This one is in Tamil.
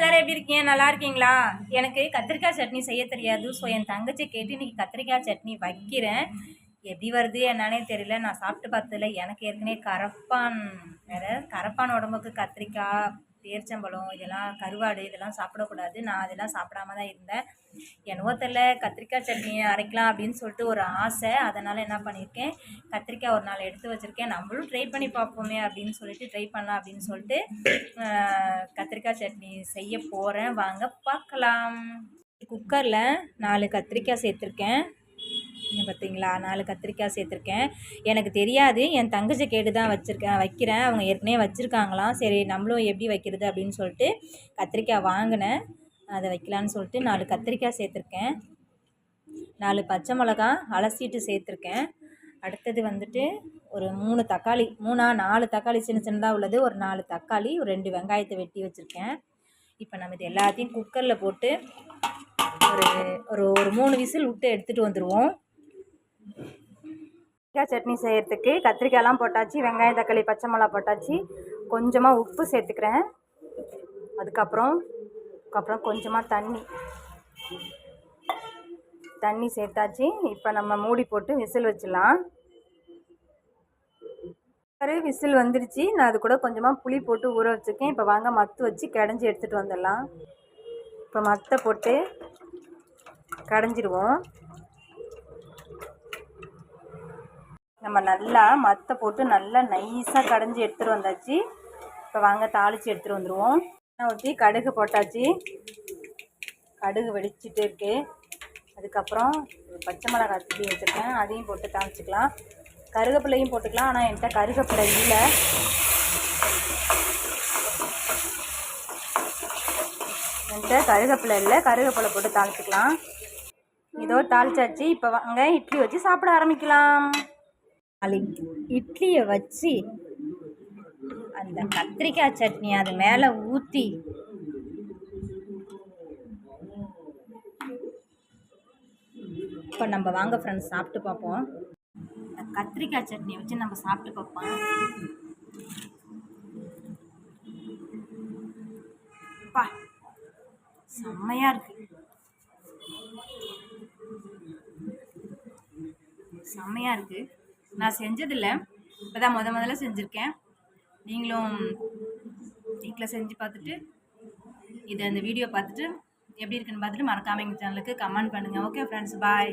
எல்லாரும் எப்படி இருக்கீங்க? நல்லா இருக்கீங்களா? எனக்கு கத்திரிக்காய் சட்னி செய்ய தெரியாது. ஸோ என் தங்கச்சி கேட்டு இன்னைக்கு கத்திரிக்காய் சட்னி வைக்கிறேன். எப்படி வருது? என்னன்னே தெரியல. நான் சாப்பிட்டு பார்த்ததில்ல எனக்கு ஏற்கனவே கரப்பான் வேறு. கரப்பான் உடம்புக்கு கத்திரிக்காய் பேர்ச்சம்பழம் இதெல்லாம் கருவாடு இதெல்லாம் சாப்பிடக்கூடாது. நான் அதெல்லாம் சாப்பிடாம தான் இருந்தேன். என்னவோ தெரில கத்திரிக்காய் சட்னி அரைக்கலாம் அப்படின்னு சொல்லிட்டு ஒரு ஆசை. அதனால் என்ன பண்ணியிருக்கேன் கத்திரிக்காய் ஒரு நாள் எடுத்து வச்சுருக்கேன். நம்மளும் ட்ரை பண்ணி பார்ப்போமே அப்படின்னு சொல்லிட்டு ட்ரை பண்ணலாம் அப்படின்னு சொல்லிட்டு கத்திரிக்காய் சட்னி செய்ய போகிறேன் வாங்க பார்க்கலாம். குக்கரில் நாலு கத்திரிக்காய் சேர்த்துருக்கேன். பார்த்தீங்களா? நாலு கத்திரிக்காய் சேர்த்துருக்கேன். எனக்கு தெரியாது. என் தங்கச்சி கேட்டு தான் வச்சுருக்கேன் வைக்கிறேன். அவங்க ஏற்கனவே வச்சுருக்காங்களாம். சரி நம்மளும் எப்படி வைக்கிறது அப்படின்னு சொல்லிட்டு கத்திரிக்காய் வாங்கினேன். அதை வைக்கலான்னு சொல்லிட்டு நாலு கத்திரிக்காய் சேர்த்துருக்கேன். நாலு பச்சை மிளகா அலசிட்டு சேர்த்துருக்கேன். அடுத்தது வந்துட்டு ஒரு மூணு தக்காளி மூணா நாலு தக்காளி சின்ன சின்னதாக உள்ளது. ஒரு நாலு தக்காளி ஒரு ரெண்டு வெங்காயத்தை வெட்டி வச்சுருக்கேன். இப்போ நம்ம இது எல்லாத்தையும் குக்கரில் போட்டு ஒரு ஒரு ஒரு மூணு விசில் விட்டு எடுத்துகிட்டு வந்துடுவோம் கத்திரிக்காய் சட்னி செய்கிறதுக்கு கத்திரிக்காயெல்லாம் போட்டாச்சு வெங்காயம் தக்காளி பச்சை மிளகா போட்டாச்சு. கொஞ்சமாக உப்பு சேர்த்துக்கிறேன். அதுக்கப்புறம் அதுக்கப்புறம் கொஞ்சமாக தண்ணி. தண்ணி சேர்த்தாச்சு. இப்போ நம்ம மூடி போட்டு விசில் வச்சிடலாம். விசில் வந்துடுச்சு நான் அது கூட கொஞ்சமாக புளி போட்டு ஊற வச்சுருக்கேன். இப்போ வாங்க மத்து வச்சு கடைஞ்சி எடுத்துகிட்டு வந்துடலாம். இப்போ மத்தை போட்டு கடைஞ்சிடுவோம் நம்ம நல்லா மத்த போட்டு நல்லா நைஸாக கடைஞ்சி எடுத்துகிட்டு வந்தாச்சு. இப்போ வாங்க தாளித்து எடுத்துகிட்டு வந்துடுவோம் எண்ணெய் ஊற்றி கடுகு போட்டாச்சு. கடுகு வெடிச்சிட்டு இருக்கு. அதுக்கப்புறம் பச்சை மிளகாய் தூக்கி வச்சுருக்கேன். அதையும் போட்டு தாளிச்சிக்கலாம். கருகப்பிள்ளையும் போட்டுக்கலாம். ஆனால் என்கிட்ட கருகப்பிள்ளை இல்லை. என்கிட்ட கருகப்பிள்ளை இல்லை. கருகப்பிள்ளை போட்டு தாளிச்சிக்கலாம். இதோ தாளிச்சாச்சு. இப்போ வாங்க இட்லி வச்சு சாப்பிட ஆரம்பிக்கலாம். நாலு இட்லியை வச்சு அந்த கத்திரிக்காய் சட்னி அது மேலே ஊற்றி இப்போ நம்ம வாங்க ஃப்ரெண்ட்ஸ் சாப்பிட்டு பார்ப்போம். இந்த கத்திரிக்காய் சட்னி வச்சு நம்ம சாப்பிட்டு பார்ப்போம். பா செம்மையாக இருக்கு. செம்மையாக இருக்குது நான் செஞ்சதில்லை. இப்போ தான் முத முதல்ல செஞ்சுருக்கேன். நீங்களும் வீட்டில் செஞ்சு பார்த்துட்டு இதை அந்த வீடியோ பார்த்துட்டு எப்படி இருக்குன்னு பார்த்துட்டு மறக்காம எங்கள் சேனலுக்கு கமெண்ட் பண்ணுங்கள் ஓகே ஃப்ரெண்ட்ஸ் பாய்